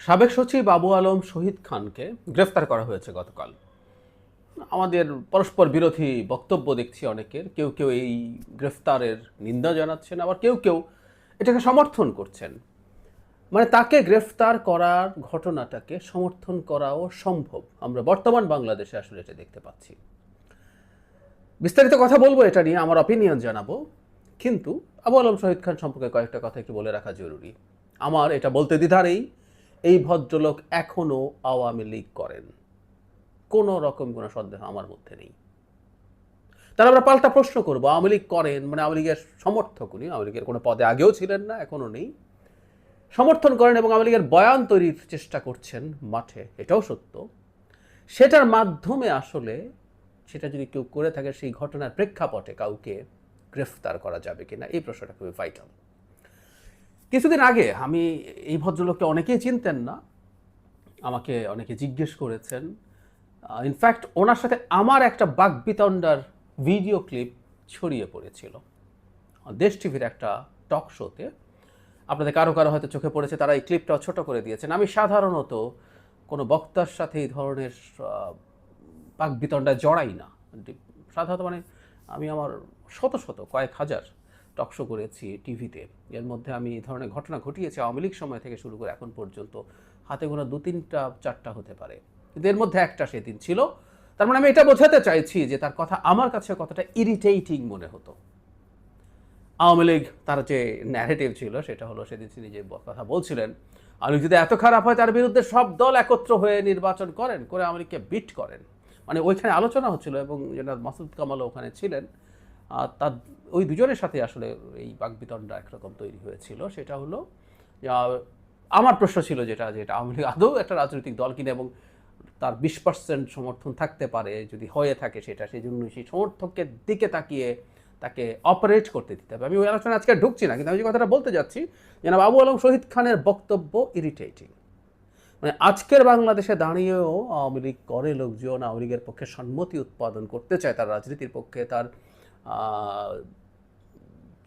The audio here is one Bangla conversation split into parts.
সাবেক সচিব আবু আলম শহীদ খানকে গ্রেফতার করা হয়েছে গতকাল। আমাদের পরস্পর বিরোধী বক্তব্য দেখছি অনেকের। কেউ কেউ এই গ্রেফতারের নিন্দা জানাচ্ছেন, আবার কেউ কেউ এটাকে সমর্থন করছেন। মানে তাকে গ্রেফতার করার ঘটনাটাকে সমর্থন করাও সম্ভব। আমরা বর্তমান বাংলাদেশে আসলে এটা দেখতে পাচ্ছি। বিস্তারিত কথা বলব এটা নিয়ে, আমার অপিনিয়ন জানাব। কিন্তু আবু আলম শহীদ খান সম্পর্কে কয়েকটা কথা একটু বলে রাখা জরুরি। আমার এটা বলতে দ্বিধা নেই। এই ভদ্রলোক এখনও আওয়ামী লীগ করেন। কোনো রকম কোনো সন্দেহ আমার মধ্যে নেই। তাহলে আমরা পাল্টা প্রশ্ন করব, আওয়ামী লীগ করেন মানে আওয়ামী লীগের সমর্থক উনি, আওয়ামী লীগের কোনো পদে আগেও ছিলেন না এখনও নেই। সমর্থন করেন এবং আওয়ামী লীগের বয়ান তৈরির চেষ্টা করছেন মাঠে, এটাও সত্য। সেটার মাধ্যমে আসলে সেটা যদি কেউ করে থাকে, সেই ঘটনার প্রেক্ষাপটে কাউকে গ্রেফতার করা যাবে কিনা, এই প্রশ্নটা খুবই ভাইটাল কিছুদিন আগে আমি এই ভদ্রলোককে অনেকেই চিনতেন না আমাকে অনেকে জিজ্ঞেস করেছেন। ইনফ্যাক্ট ওনার সাথে আমার একটা বাগবিতণ্ডার ভিডিও ক্লিপ ছড়িয়ে পড়েছিল। দেশ টিভির একটা টক শোতে আপনাদের কারও কারও হয়তো চোখে পড়েছে তারা এই ক্লিপটা ছোট করে দিয়েছেন। আমি সাধারণত কোনো বক্তার সাথে এই ধরনের আহ, বাকবিতণ্ডায় জড়াই না। সাধারণত মানে আমি আমার শত শত কয়েক হাজার টকশো করেছি টিভিতে। এর মধ্যে আমি এই ধরনের ঘটনা ঘটিয়েছি আওয়ামী লীগ সময় থেকে শুরু করে এখন পর্যন্ত। হাতে গোনা দু তিনটা, চারটা হতে পারে। কিন্তু এর মধ্যে একটা সেদিন ছিল। তার মানে আমি এটা বোঝাতে চাইছি যে তার কথা আমার কাছে কতটা ইরিটেটিং মনে হতো। আওয়ামী লীগ, তার যে ন্যারেটিভ ছিল, সেটা হলো সেদিন তিনি যে কথা বলছিলেন, আওয়ামী লীগ যদি এত খারাপ হয়, তার বিরুদ্ধে সব দল একত্র হয়ে নির্বাচন করেন, করে আওয়ামী লীগকে বিট করেন। মানে ওইখানে আলোচনা হচ্ছিল এবং যেটা মাসুদ কামালও ওখানে ছিলেন তার, ওই দুজনের সাথে আসলে এই বাকবিতণ্ডা একরকম তৈরি হয়েছিল। সেটা হলো আমার প্রশ্ন ছিল যেটা যেটা আওয়ামী লীগ আদৌ একটা রাজনৈতিক দল কিনা এবং তার বিশ পার্সেন্ট সমর্থন থাকতে পারে, যদি হয়ে থাকে সেটা সেই জন্য সেই সমর্থকের দিকে তাকিয়ে তাকে অপারেট করতে দিতে হবে। আমি ওই আলোচনা আজকে ঢুকছি না, কিন্তু আমি যে কথাটা বলতে যাচ্ছি যেন আবু আলম শহীদ খানের বক্তব্য ইরিটেটিং মানে আজকের বাংলাদেশে দাঁড়িয়েও আওয়ামী লীগ করে লোকজন, আওয়ামী লীগের পক্ষে সম্মতি উৎপাদন করতে চায়, তার রাজনীতির পক্ষে, তার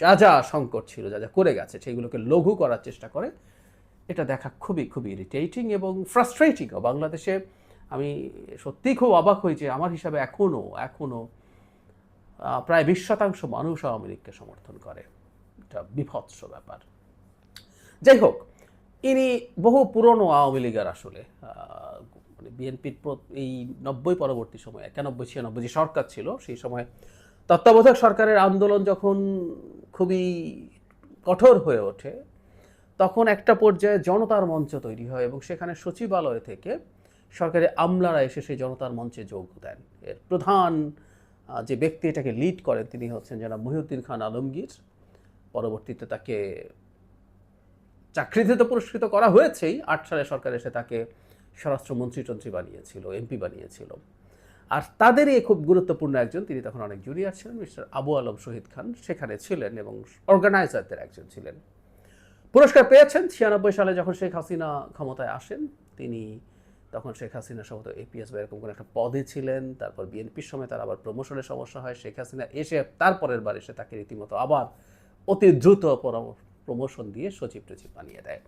যা যা সংকট ছিল, যা যা করে গেছে, সেইগুলোকে লঘু করার চেষ্টা করে, এটা দেখা খুবই খুবই ইরিটেটিং এবং ফ্রাস্ট্রেটিংও বাংলাদেশে আমি সত্যিই খুব অবাক হই যে আমার হিসাবে এখনও এখনও প্রায় বিশ শতাংশ মানুষ আওয়ামী লীগকে সমর্থন করে। এটা বিভৎস ব্যাপার। যাই হোক, ইনি বহু পুরনো আওয়ামী লীগের আসলে মানে বিএনপির এই নব্বই পরবর্তী সময়, একানব্বই, ছিয়ানব্বই যে সরকার ছিল, সেই সময় তত্ত্বাবধায়ক সরকারের আন্দোলন যখন খুবই কঠোর হয়ে ওঠে, তখন একটা পর্যায়ে জনতার মঞ্চ তৈরি হয় এবং সেখানে সচিবালয় থেকে সরকারি আমলারা এসে সেই জনতার মঞ্চে যোগ দেন। এর প্রধান যে ব্যক্তি এটাকে লিড করেন তিনি হচ্ছেন জনাব মহিউদ্দিন খান আলমগীর। পরবর্তীতে তাকে চাকরিতে তো পুরস্কৃত করা হয়েছেই, আট সালে সরকার এসে তাকে স্বরাষ্ট্রমন্ত্রী টন্ত্রী বানিয়েছিল এমপি বানিয়েছিল। আর তাদেরই খুব গুরুত্বপূর্ণ একজন, তিনি তখন অনেক জুনিয়র ছিলেন, মিস্টার আবু আলম শহীদ খান, সেখানে ছিলেন এবং অর্গানাইজারদের একজন ছিলেন। পুরস্কার পেয়েছেন ছিয়ানব্বই সালে যখন শেখ হাসিনা ক্ষমতায় আসেন। তিনি তখন শেখ হাসিনা সম্ভবত এপিএস বা এরকম কোনো একটা পদে ছিলেন, তারপর বিএনপির সময় তার আবার প্রমোশনের সমস্যা হয়। শেখ হাসিনা এসে তারপরের বার এসে তাকে রীতিমতো আবার অতি দ্রুত প্রমোশন দিয়ে সচিব টচিব বানিয়ে দেয়।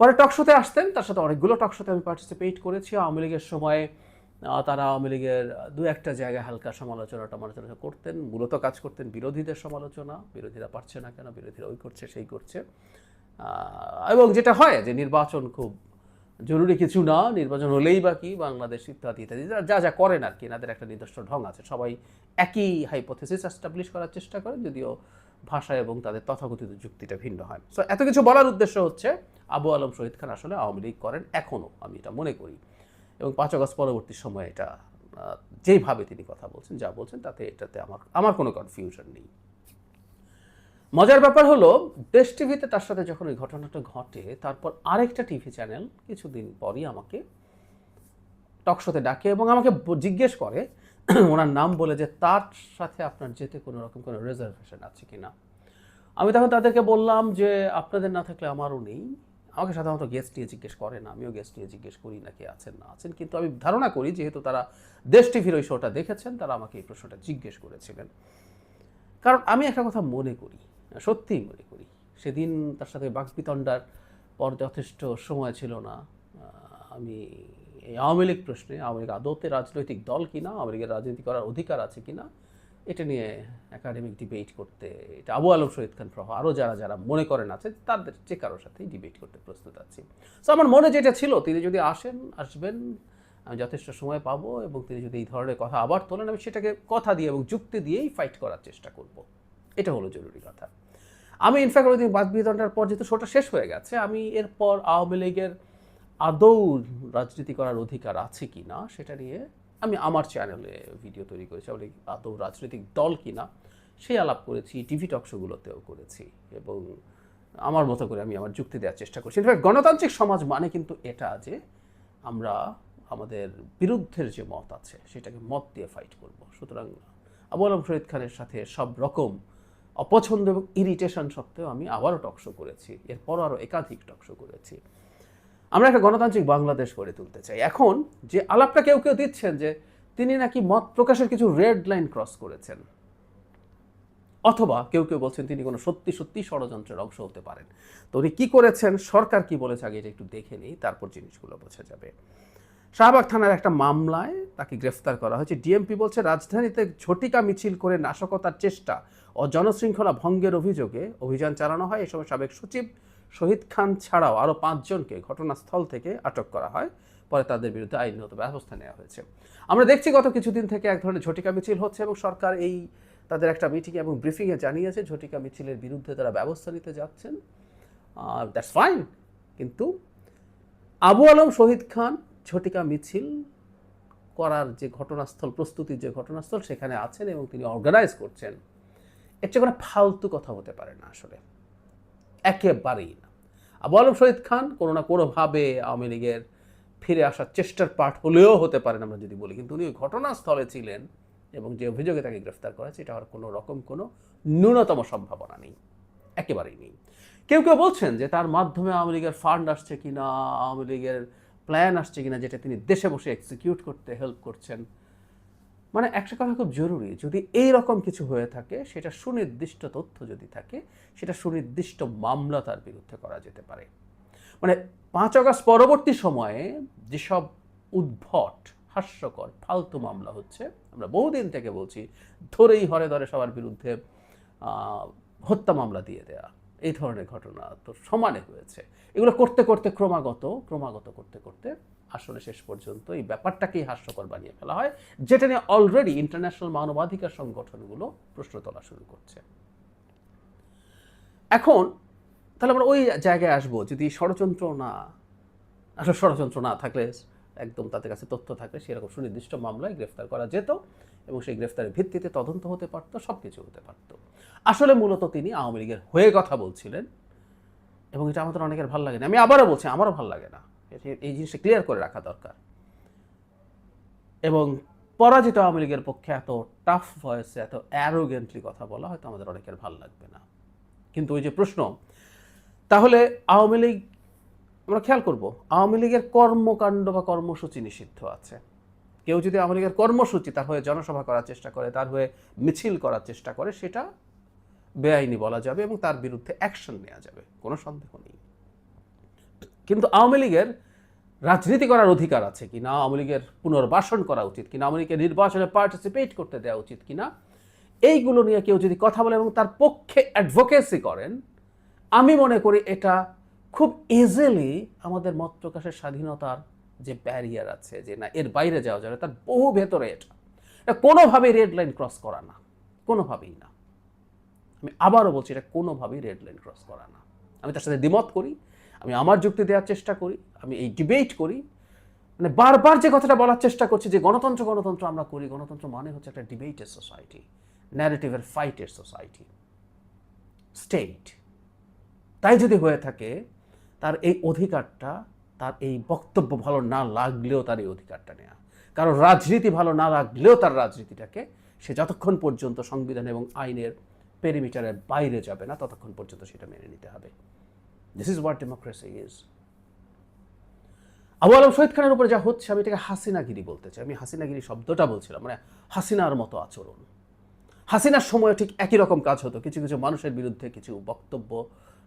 পরে টকশোতে আসতেন, তার সাথে অনেকগুলো টকশোতে আমি পার্টিসিপেট করেছি। আওয়ামী লীগের সময় তারা আওয়ামী লীগের দু একটা জায়গায় হালকা সমালোচনা টমালোচনা করতেন, মূলত কাজ করতেন বিরোধীদের সমালোচনা, বিরোধীরা পারছে না কেন, বিরোধীরা ওই করছে, সেই করছে। এবং যেটা হয় যে নির্বাচন খুব জরুরি কিছু না, নির্বাচন হলেই বা কি, বাংলাদেশ ইত্যাদি ইত্যাদি, যা- যা করেন আর কি, এনাদের একটা নির্দিষ্ট ঢং আছে। সবাই একই হাইপোথেসিস এস্টাবলিশ করার চেষ্টা করেন যদিও ভাষা এবং তাদের তথাকথিত যুক্তিটা ভিন্ন হয়। সো এত কিছু বলার উদ্দেশ্য হচ্ছে, আবু আলম শহীদ খান আসলে আওয়ামী লীগ করেন এখনও আমি এটা মনে করি। এবং পাঁচ আগস্ট পরবর্তী সময়ে এটা যেইভাবে তিনি কথা বলছেন, যা বলছেন, তাতে এটাতে আমার আমার কোনো কনফিউশন নেই। মজার ব্যাপার হলো, দেশ টিভিতে তার সাথে যখন ওই ঘটনাটা ঘটে, তারপর আরেকটা টিভি চ্যানেল কিছুদিন পরই আমাকে টকশোতে ডাকে এবং আমাকে জিজ্ঞেস করে, ওনার নাম বলে যে, তার সাথে আপনার যেতে কোনো রকম কোনো রিজার্ভেশন আছে কি না আমি তখন তাদেরকে বললাম যে, আপনাদের না থাকলে আমারও নেই। আমাকে সাধারণত গেস্ট নিয়ে জিজ্ঞেস করে না, আমিও গেস্ট নিয়ে জিজ্ঞেস করি না কে আছেন, না আছেন, কিন্তু আমি ধারণা করি যেহেতু তারা দেশ টিভির ওই শোটা দেখেছেন, তারা আমাকে এই প্রশ্নটা জিজ্ঞেস করেছিলেন। কারণ আমি একটা কথা মনে করি, সত্যিই মনে করি, সেদিন তার সাথে বাকবিতণ্ডার পর যথেষ্ট সময় ছিল না আমি এই আওয়ামী লীগ প্রশ্নে, আওয়ামী লীগ আদৌতে রাজনৈতিক দল কিনা, আওয়ামী লীগের রাজনীতি করার অধিকার আছে কিনা এটা নিয়ে একাডেমিক ডিবেট করতে, এটা আবু আলম শহীদ খান সহ আরও যারা যারা মনে করেন আছে, তাদের যে কারোর সাথেই ডিবেট করতে প্রস্তুত আছি। সো আমার মনে যেটা ছিল, তিনি যদি আসেন, আসবেন, আমি যথেষ্ট সময় পাবো এবং তিনি যদি এই ধরনের কথা আবার তোলেন, আমি সেটাকে কথা দিয়ে এবং যুক্তি দিয়েই ফাইট করার চেষ্টা করব। এটা হলো জরুরি কথা। আমি ইনফ্যাক্ট ওই দিন বাদ বিতরণটার পর যেহেতু শোটা শেষ হয়ে গেছে, আমি এরপর আওয়ামী লীগের আদৌ রাজনীতি করার অধিকার আছে কি না সেটা নিয়ে আমি আমার চ্যানেলে ভিডিও তৈরি করেছি লীগ আদৌ রাজনৈতিক দল কি না সেই আলাপ করেছি টিভি টকশোগুলোতেও করেছি এবং আমার মতো করে আমি আমার যুক্তি দেওয়ার চেষ্টা করছি। ইনফ্যাক্ট গণতান্ত্রিক সমাজ মানে কিন্তু এটা যে আমরা আমাদের বিরুদ্ধের যে মত আছে, সেটাকে মত দিয়ে ফাইট করব। সুতরাং আবু আলম শহীদ খানের সাথে সব রকম অপছন্দ এবং ইরিটেশন সত্ত্বেও আমি আবারও টকশো করেছি, এরপরও আরও একাধিক টকশো করেছি। আমরা একটা গণতান্ত্রিক বাংলাদেশ গড়ে তুলতে চাই। এখন যে আলাপটা কেউ কেউ দিচ্ছেন যে তিনি নাকি মত প্রকাশের কিছু রেড লাইন ক্রস করেছেন। অথবা কেউ কেউ বলছেন তিনি কোনো সত্যি সত্যি ষড়যন্ত্রের অংশ হতে পারেন। তো উনি কী করেছেন, সরকার কি বলেছে আগে এটা একটু দেখে নিই, তারপর জিনিসগুলো বোঝা যাবে। শাহবাগ থানার একটা মামলায় তাকে গ্রেফতার করা হয়েছে। ডিএমপি বলছে, রাজধানীতে ঝটিকা মিছিল করে নাশকতার চেষ্টা ও জনশৃঙ্খলা ভঙ্গের অভিযোগে অভিযান চালানো হয়। এই সময় সাবেক সচিব শহীদ খান ছাড়াও আরও পাঁচজনকে ঘটনাস্থল থেকে আটক করা হয়। পরে তাদের বিরুদ্ধে আইনগত ব্যবস্থা নেওয়া হয়েছে। আমরা দেখছি গত কিছুদিন থেকে এক ধরনের ঝটিকা মিছিল হচ্ছে এবং সরকার এই তাদের একটা মিটিং এবং ব্রিফিংয়ে জানিয়েছে, ঝটিকা মিছিলের বিরুদ্ধে তারা ব্যবস্থা নিতে যাচ্ছেন। দ্যাটস ফাইন কিন্তু আবু আলম, শহীদ খান ঝটিকা মিছিল করার যে ঘটনাস্থল, প্রস্তুতির যে ঘটনাস্থল সেখানে আছেন এবং তিনি অর্গানাইজ করছেন। এর চেয়ে কোনো ফালতু কথা হতে পারে না আসলে। একেবারেই না। আবু আলম শহীদ খান কোনো না কোনোভাবে আওয়ামী লীগের ফিরে আসার চেষ্টার পাঠ হলেও হতে পারেন আমরা যদি বলি। কিন্তু উনি ওই ঘটনাস্থলে ছিলেন এবং যে অভিযোগে তাকে গ্রেফতার করা হয়েছে, এটা কোনো রকম কোনো ন্যূনতম সম্ভাবনা নেই। একেবারেই নেই। কেউ কেউ বলছেন যে তার মাধ্যমে আওয়ামী লীগের ফান্ড আসছে কিনা, আওয়ামী লীগের প্ল্যান আসছে কিনা, যেটা তিনি দেশে বসে এক্সিকিউট করতে, হেল্প করছেন। মানে একটা কথা খুব জরুরি, যদি এই রকম কিছু হয়ে থাকে, সেটা সুনির্দিষ্ট তথ্য যদি থাকে, সেটা সুনির্দিষ্ট মামলা তার বিরুদ্ধে করা যেতে পারে। মানে পাঁচ আগস্ট পরবর্তী সময়ে যেসব উদ্ভট, হাস্যকর, ফালতু মামলা হচ্ছে, আমরা বহুদিন থেকে বলছি, ধরেই হরে ধরে সবার বিরুদ্ধে হত্যা মামলা দিয়ে দেয়া। এই ধরনের ঘটনা তো সমানে হয়েছে। এগুলো করতে করতে ক্রমাগত ক্রমাগত করতে করতে আসলে শেষ পর্যন্ত এই ব্যাপারটাকেই হাস্যকর বানিয়ে ফেলা হয়, যেটা নিয়ে অলরেডি ইন্টারন্যাশনাল মানবাধিকার সংগঠনগুলো প্রশ্ন তোলা শুরু করছে। এখন তাহলে আমরা ওই জায়গায় আসব, যদি ষড়যন্ত্র না, আসলে ষড়যন্ত্র না থাকলে একদম তাদের কাছে তথ্য থাকলে সেরকম সুনির্দিষ্ট মামলায় গ্রেফতার করা যেত। এবং সেই গ্রেফতারের ভিত্তিতে তদন্ত হতে পারতো সব কিছু হতে পারতো। আসলে মূলত তিনি আওয়ামী লীগের হয়ে কথা বলছিলেন এবং এটা আমাদের অনেকের ভালো লাগে না। আমি আবারও বলছি, আমারও ভালো লাগে না। এই জিনিসটা ক্লিয়ার করে রাখা দরকার। এবং পরাজিত আওয়ামী লীগের পক্ষে এত টাফ ভয়েসে এত অ্যারোগেন্টলি কথা বলা হয়তো আমাদের অনেকের ভালো লাগবে না। কিন্তু ওই যে প্রশ্ন, তাহলে আওয়ামী লীগ, আমরা খেয়াল করব, আওয়ামী লীগের কর্মকাণ্ড বা কর্মসূচি নিষিদ্ধ আছে। কেউ যদি আওয়ামী লীগের কর্মসূচি তার হয়ে জনসভা করার চেষ্টা করে, তার হয়ে মিছিল করার চেষ্টা করে, সেটা বেআইনি বলা যাবে এবং তার বিরুদ্ধে অ্যাকশন নেওয়া যাবে, কোনো সন্দেহ নেই। কিন্তু আওয়ামী লীগের রাজনীতি করার অধিকার আছে কি না? আওয়ামী লীগের পুনর্বাসন করা উচিত কিনা আওয়ামী লীগের নির্বাচনে পার্টিসিপেট করতে দেওয়া উচিত কিনা এইগুলো নিয়ে কেউ যদি কথা বলে এবং তার পক্ষে অ্যাডভোকেসি করেন, আমি মনে করি এটা খুব ইজিলি আমাদের মত প্রকাশের স্বাধীনতার যে ব্যারিয়ার আছে, যে না, এর বাইরে যাওয়া যাবে, তার বহু ভেতরে এটা। এটা কোনোভাবেই রেড লাইন ক্রস করা না। কোনোভাবেই না। আমি আবারও বলছি, এটা কোনোভাবেই রেড লাইন ক্রস করা না। আমি তার সাথে দ্বিমত করি, আমি আমার যুক্তি দেওয়ার চেষ্টা করি, আমি এই ডিবেট করি। মানে বারবার যে কথাটা বলার চেষ্টা করছি, যে গণতন্ত্র গণতন্ত্র আমরা করি, গণতন্ত্র মানে হচ্ছে একটা ডিবেটের সোসাইটি ন্যারেটিভের ফাইটের সোসাইটি স্টেট তাই যদি হয়ে থাকে, তার এই অধিকারটা তার এই বক্তব্য ভালো না লাগলেও তার এই অধিকারটা নেওয়া কারণ রাজনীতি ভালো না লাগলেও তার রাজনীতিটাকে সে যতক্ষণ পর্যন্ত সংবিধান এবং আইনের পেরিমিটারের বাইরে যাবে না, ততক্ষণ পর্যন্ত সেটা মেনে নিতে হবে। This is what democracy is Abu Alam Shahid খানের উপরে যা হচ্ছে, আমি এটাকে হাসিনাগিরি বলতে চাই। আমি হাসিনাগিরি শব্দটা বলছিলাম মানে হাসিনার মতো আচরণ। হাসিনার সময় ঠিক একই রকম কাজ হতো। কিছু কিছু মানুষের বিরুদ্ধে কিছু বক্তব্য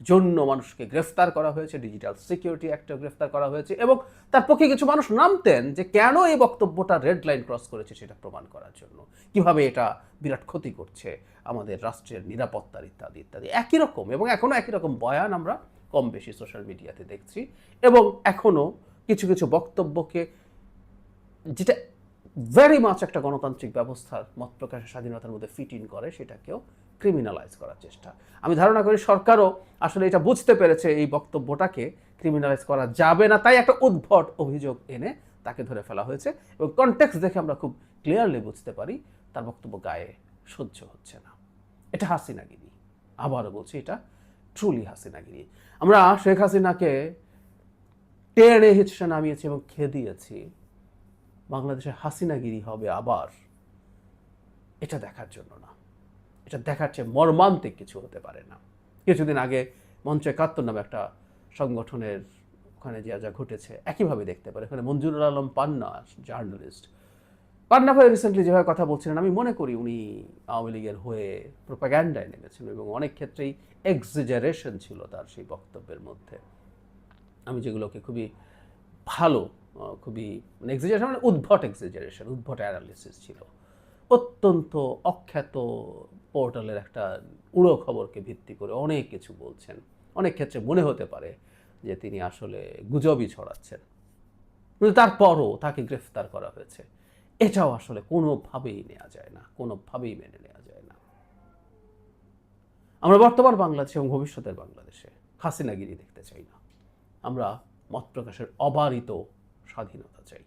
জন্য মানুষকে গ্রেফতার করা হয়েছে ডিজিটাল সিকিউরিটি অ্যাক্টে গ্রেফতার করা হয়েছে এবং তার পক্ষে কিছু মানুষ নামতেন যে কেন এই বক্তব্যটা রেড লাইন ক্রস করেছে সেটা প্রমাণ করার জন্য। কীভাবে এটা বিরাট ক্ষতি করছে আমাদের রাষ্ট্রের নিরাপত্তার ইত্যাদি ইত্যাদি। একই রকম এবং এখনও একই রকম বয়ান আমরা কম বেশি সোশ্যাল মিডিয়াতে দেখছি এবং এখনও কিছু কিছু বক্তব্যকে যেটা ভেরি মাচ একটা গণতান্ত্রিক ব্যবস্থার মত প্রকাশের স্বাধীনতার মধ্যে ফিট ইন করে সেটাকেও ক্রিমিনালাইজ করার চেষ্টা। আমি ধারণা করি সরকারও আসলে এটা বুঝতে পেরেছে এই বক্তব্যটাকে ক্রিমিনালাইজ করা যাবে না, তাই একটা উদ্ভট অভিযোগ এনে তাকে ধরে ফেলা হয়েছে এবং কনটেক্স দেখে আমরা খুব ক্লিয়ারলি বুঝতে পারি তার বক্তব্য গায়ে সহ্য হচ্ছে না। এটা হাসিনাগিরি। আবারও বলছি এটা ট্রুলি হাসিনাগিরি। আমরা শেখ হাসিনাকে টেনে হিচড়ে নামিয়েছি এবং খেয়ে দিয়েছি বাংলাদেশে হাসিনাগিরি হবে আবার। এটা দেখার জন্য না। এটা দেখার চেয়ে মর্মান্তিক কিছু হতে পারে না। কিছুদিন আগে মঞ্চ একাত্তর নামে একটা সংগঠনের ওখানে যা যা ঘটেছে, একইভাবে দেখতে পারে। এখানে মঞ্জুরুল আলম পান্না, জার্নালিস্ট। পান্না ভাই রিসেন্টলি যেভাবে কথা বলছিলেন, আমি মনে করি উনি আওয়ামী লীগের হয়ে প্রোপাগ্যান্ডায় নেমেছেন এবং অনেক ক্ষেত্রেই এক্সিজারেশন ছিল তার সেই বক্তব্যের মধ্যে। আমি যেগুলোকে খুবই ভালো খুবই মানে এক্সিজারেশন মানে উদ্ভট এক্সিজারেশন উদ্ভট অ্যানালিসিস ছিল। অত্যন্ত অখ্যাত পোর্টালের একটা উড়ো খবরকে ভিত্তি করে অনেক কিছু বলছেন। অনেক ক্ষেত্রে মনে হতে পারে যে তিনি আসলে গুজবই ছড়াচ্ছেন। কিন্তু তারপরও তাকে গ্রেফতার করা হয়েছে। এটাও আসলে কোনোভাবেই নেওয়া যায় না, কোনোভাবেই মেনে নেওয়া যায় না। আমরা বর্তমান বাংলাদেশে এবং ভবিষ্যতের বাংলাদেশে হাসিনাগিরি দেখতে চাই না। আমরা মত প্রকাশের অবারিত স্বাধীনতা চাই।